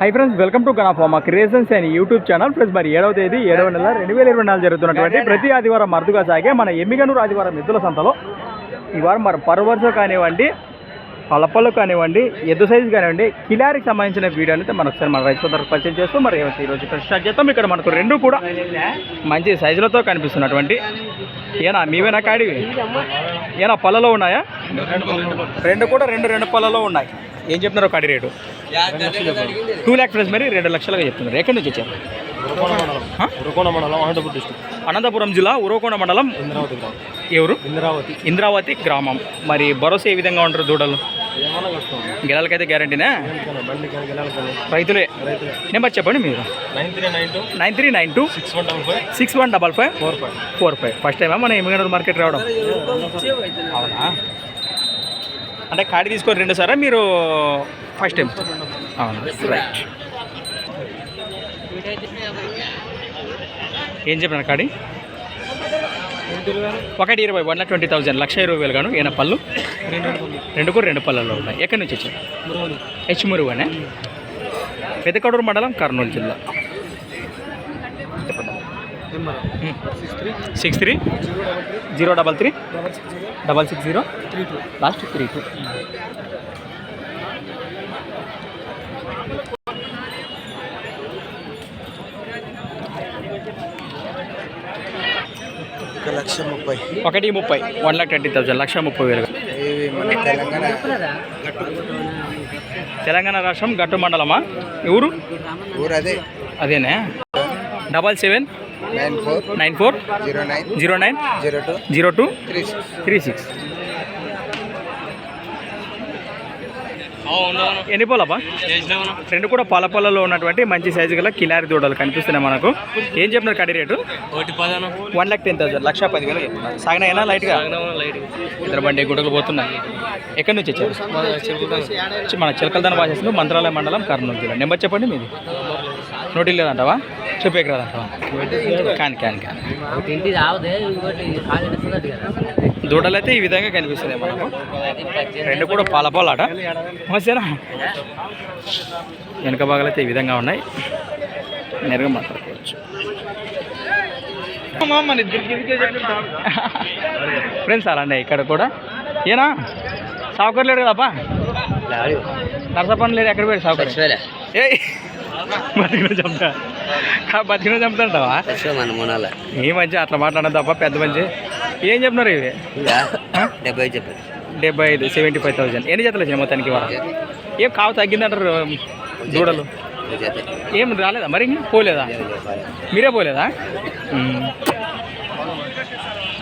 High friends welcome to గణాఫామా creations and YouTube channel friends మరి ఏడవ తేదీ ఏడవ నెల రెండు వేల ఇరవై నాలుగు జరుగుతున్నటువంటి ప్రతి ఆదివారం అరుదుగా సాగే మన ఎమ్మిగనూరు ఆదివారం ఎద్దుల సంతలో. ఈ వారం మరి పరువర్స కానివ్వండి పలపలు కానివ్వండి ఎద్దు సైజు కానివ్వండి కిలారికి సంబంధించిన వీడియో అయితే మనం ఒకసారి మన రైతు సోదరు పరిచయం చేస్తూ మరి ఈరోజు ఇక్కడ స్టార్ట్ చేస్తాం ఇక్కడ మనకు రెండు కూడా మంచి సైజులతో కనిపిస్తున్నటువంటి ఏనా మీవేనా కాడివి ఏనా పళ్ళలో ఉన్నాయా? రెండు కూడా రెండు రెండు పళ్ళలో ఉన్నాయి. ఏం చెప్తున్నారు కాడి రేటు? టూ ల్యాక్ ప్రైస్ మరి రెండు లక్షలుగా చెప్తున్నారు. ఎక్కడి నుంచి వచ్చారు? అనంతపురం జిల్లా ఉరవకొండ మండలం ఇంద్రావతి గ్రామం. ఎవరు? ఇంద్రావతి. ఇంద్రావతి గ్రామం. మరి భరోసా ఏ విధంగా ఉంటారు దూడలు? గెలలకైతే గ్యారంటీనా? రైతులే. నెంబర్ చెప్పండి మీరు. Nine three nine two. Six one double five. Six one double five four five four five. First టైమా? మన ఎమ్మిగనూరు మార్కెట్ రావడం. అవునా? అంటే కాడి తీసుకొని రెండు సారా? మీరు ఫస్ట్ టైం? అవును? రైట్. ఏం చెప్పినారు కాడి? ఒకటి ఇరవై వన్ ట్వంటీ థౌజండ్ లక్ష ఇరవై వేలు గాను ఈయన పళ్ళు. రెండు కూడా రెండు పళ్ళల్లో ఉన్నాయి. ఎక్కడి నుంచి వచ్చారు? హెచ్మురువనే పెద్దకడూరు మండలం కర్నూలు జిల్లా. Six three zero double three double six zero three two. Last three two. లక్ష ముప్పై. ఒకటి ముప్పై. One lakh twenty thousand. లక్ష ముప్పై వేలు. తెలంగాణ రాష్ట్రం గట్టు మండలమా? ఊరు? ఊరు అదే. అదేనే? Double seven nine four nine four zero nine zero nine zero two zero two three six. Three six. ఎన్ని పోలపా రెండు కూడా పాల పొలలో ఉన్నటువంటి మంచి సైజు గల కిలారి దూడలు కనిపిస్తున్నాయి మనకు. ఏం చెప్పినారు కడి rate? One lakh ten thousand లక్ష పదివేలు చెప్తున్నారు సాగినాయినా లైట్గా? ఇద్దరు బండి గుడలు పోతున్నాయి. ఎక్కడి నుంచి వచ్చారు? మన చిలకలదాన వాసేసింది మంత్రాలయ మండలం కర్నూలు జిల్లా. నెంబర్ చెప్పండి మీది. నోటి లేదంటావా చెప్పేకి రాదంటావా కాని కాని కాని. ఇంటి రావదే ఇంకోటి సాగనిస్తుంది కదా. దూడలు అయితే ఈ విధంగా కనిపిస్తున్నాయి మనకు. రెండు కూడా పాల పాలాట మసేనా వెనక భాగాలు అయితే ఈ విధంగా ఉన్నాయి. నేరుగా మాట్లాడుకోవచ్చు ఫ్రెండ్స్ అలానే ఇక్కడ కూడా. ఏనా? సావుకర్ లేడు కదప్పా? నరసపని లేడు ఎక్కడ పోయాడు సావుకర్ ఏ బతికిన చంపుతా బతికిన చంపుతాంటావా? మన మొనాల ఈ మధ్య అట్లా మాట్లాడడం తప్ప పెద్ద మంచి ఏం చెప్తున్నారు ఇవి? డెబ్బై చెప్పారు డెబ్బై ఐదు సెవెంటీ ఫైవ్ థౌసండ్ ఎన్ని జతలు వచ్చినాయి మొత్తానికి ఏం కావు తగ్గిందంటారు దూడలు? ఏం రాలేదా మరి? పోలేదా? మీరే పోలేదా.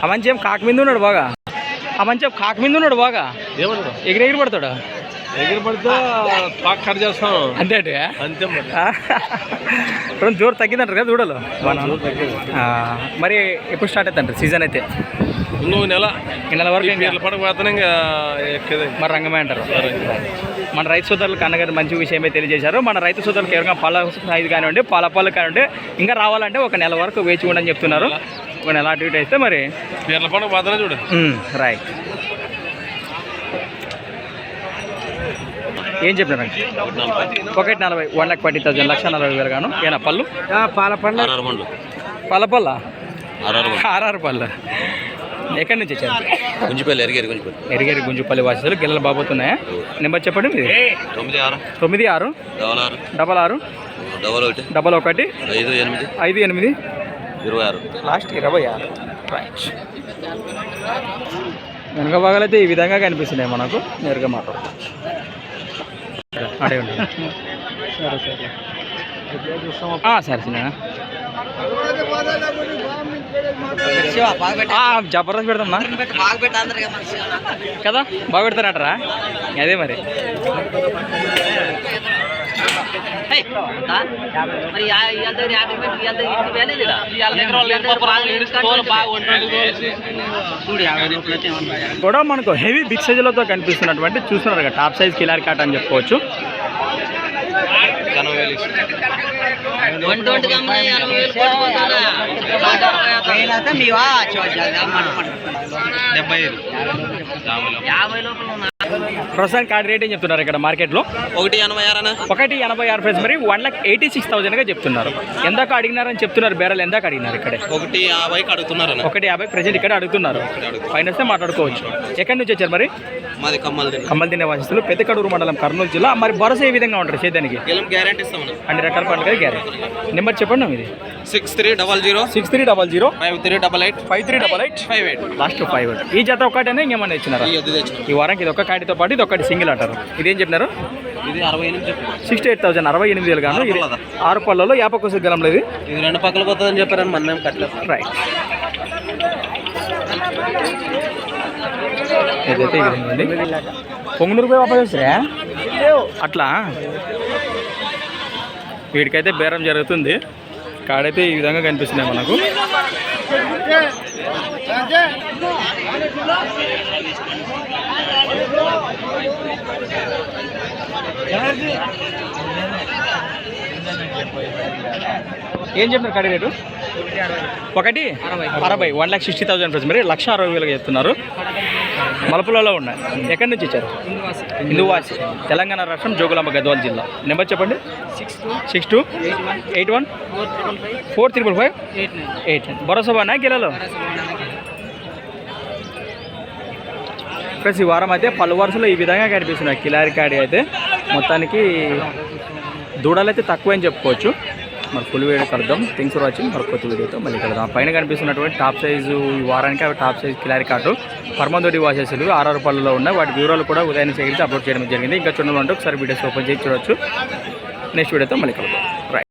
ఆ మంచి ఏం కాక మీద ఉన్నాడు బాగా? ఆ మంచి ఏం కాక మీద ఉన్నాడు బాగా? ఏమన్నా ఎగిరి ఎగిరి పడతాడు? ఎగిరి పడితే కట్ చేస్తాం. అంతే అంటే? అంతే మరి. రెండు జోరు తగ్గిందంటారు కదా దూడలు ఆ, మరి ఎప్పుడు స్టార్ట్ అవుతుంటారు సీజన్ అయితే? ఇంకో నెల. ఈ నెల వరకు పడక పోతానే ఇంకా మరి రంగమే అంటారు. మన రైతు సోదరులకు అన్నగారు మంచి విషయమే తెలియజేశారు. మన రైతు సోదరులకు ఎవరికైనా పాల సైజు కానివ్వండి పాల పాలు కానివ్వండి ఇంకా రావాలంటే ఒక నెల వరకు వేచి ఉండని చెప్తున్నారు. ఒక నెల అటు ఇటు అయితే మరి. పీర్ల పోతానే చూడు. రైట్ ఏం చెప్పినారండి ఒకటి నలభై వన్ లాక్ ఫార్టీ థౌసండ్ లక్ష నలభై వేలు గాను. ఏనా పళ్ళు? పాల పండ్ల. పళ్ళ? పళ్ళ ఆరు ఆర్ఆర్ పళ్ళు? ఎక్కడి నుంచి వచ్చారు? గుంజిపల్లి ఎరిగేరి గుంజిపల్లి. ఎరిగేరి గుంజుపల్లి వాసులు గిల్లలు బాబోతున్నాయా నెంబర్ చెప్పండి మీది తొమ్మిది ఆరు. తొమ్మిది ఆరు. డబల్ ఆరు. డబల్ ఆరు. డబల్ ఒకటి. డబల్ ఒకటి. ఐదు ఎనిమిది. ఐదు ఎనిమిది. ఇరవై ఆరు. లాస్ట్ ఇరవై ఆరు. రైట్ వెనుక భాగాలు అయితే ఈ విధంగా కనిపిస్తున్నాయి మనకు. నేరుగా మాట్లాడుకోవచ్చు. అడే ఉండి. ఆ, సరే సరే. ఆ, జబర్దస్త్ పెడతామన్నా కదా? బాగా పెడతారంటారా అదే మరి. మరి ఇవాళ యాభై పెట్టి ఇవాళ ఇంటి వేలేదు కూడా మనకు హెవీ బిగ్ సైజులతో కనిపిస్తున్నటువంటి చూస్తున్నారు కదా టాప్ సైజ్ కిలారి కాట్ అని చెప్పుకోవచ్చు? డెబ్బై ఐదు యాభై లోపల ప్రస్తుతానికి కార్డ్ రేట్ ఏం చెప్తున్నారు ఇక్కడ మార్కెట్లో ఒకటి ఎనభై ఆరనా ఒకటి ఎనభై ఆరు ప్రైస్ మరి వన్ లాక్ ఎయిటీ సిక్స్ థౌసండ్గా చెప్తున్నారు. ఎందాక అడిగినారని చెప్తున్నారు బేరాలు ఎందాక అడిగినారు ఇక్కడే? ఒకటి యాభైకి అడుగుతున్నారన్న ఒకటి యాభై ప్రజెంట్ ఇక్కడ అడుగుతున్నారు. పైన వస్తే మాట్లాడుకోవచ్చు. ఎక్కడి నుంచి వచ్చారు మరి? మాది కమ్మలు కమ్మల్ తినే వాసిస్తులు పెద్ద కడూరు మండలం కర్నూలు జిల్లా. మరి భరోసా ఏ విధంగా ఉంటారు గ్యారంటీ ఇస్తామన్న అన్ని. రకాల పండుగ గ్యారెంటీ నెంబర్ చెప్పండి ఇది six three double zero. Six three double zero. Five three double eight. Five three double eight. Five eight. Last five. ఈ జత ఒకటేనా ఇంకేమన్నా ఇచ్చినారా? ఈ వారానికి ఇది ఒక కాడితో పాటు ఇది ఒకటి సింగిల్ అంటారు. ఇదేం చెప్పినారు? ఇది అరవై ఎనిమిది సిక్స్టీ ఎయిట్ థౌసండ్ అరవై ఎనిమిది వేలు గాను ఇది ఆరు పళ్ళలో యాపకోస గలం లేదు ఇది. రెండు పక్కల పోతుందని చెప్పారని మన కట్టలేదు. రైట్ ఏదైతే పొంగునూరు పోయి వాపస్ అట్లా? వీడికైతే బేరం జరుగుతుంది. కాడైతే ఈ విధంగా కనిపిస్తున్నాయి మనకు. ఏం చెప్పినారు కాడి రేటు? ఒకటి అరవై. వన్ లాక్ సిక్స్టీ థౌసండ్ మరి లక్ష అరవై వేలుగా చెప్తున్నారు. మలపులలో ఉన్నాయి. ఎక్కడి నుంచి ఇచ్చారు హిందూవాసి. తెలంగాణ రాష్ట్రం జోగులాంబ గద్వాల జిల్లా. నెంబర్ చెప్పండి. Six two. Eight one. Four triple five. Eight nine. భరోసా బాగున్నా గిలలో ప్లస్ ఈ వారం అయితే పలు వరుసలో ఈ విధంగా కనిపిస్తున్నాయి. కిలారి కాడి అయితే మొత్తానికి దూడలు అయితే తక్కువ అని చెప్పుకోవచ్చు. మరి ఫుల్ వీడియో కలుద్దాం థింగ్స్ ఫర్ వాచింగ్. మరి కొత్త వీడియోతో మళ్ళీ కలుద్దాం. పైన కనిపిస్తున్నటువంటి టాప్ సైజు ఈ వారానికి అవి టాప్ సైజ్ కిలారి కార్డు. పరమందోడి వాసేసులు ఆర్ఆర్ పళ్ళలో ఉన్నాయి. వాటి వివరాలు కూడా ఉదయాన్నే సేకరించి అప్లోడ్ చేయడం జరిగింది. ఇంకా చూడాలంటే ఒకసారి వీడియోస్ ఓపెన్ చేసి చూడొచ్చు. నెక్స్ట్ వీడియోతో మళ్ళీ కలుద్దాం.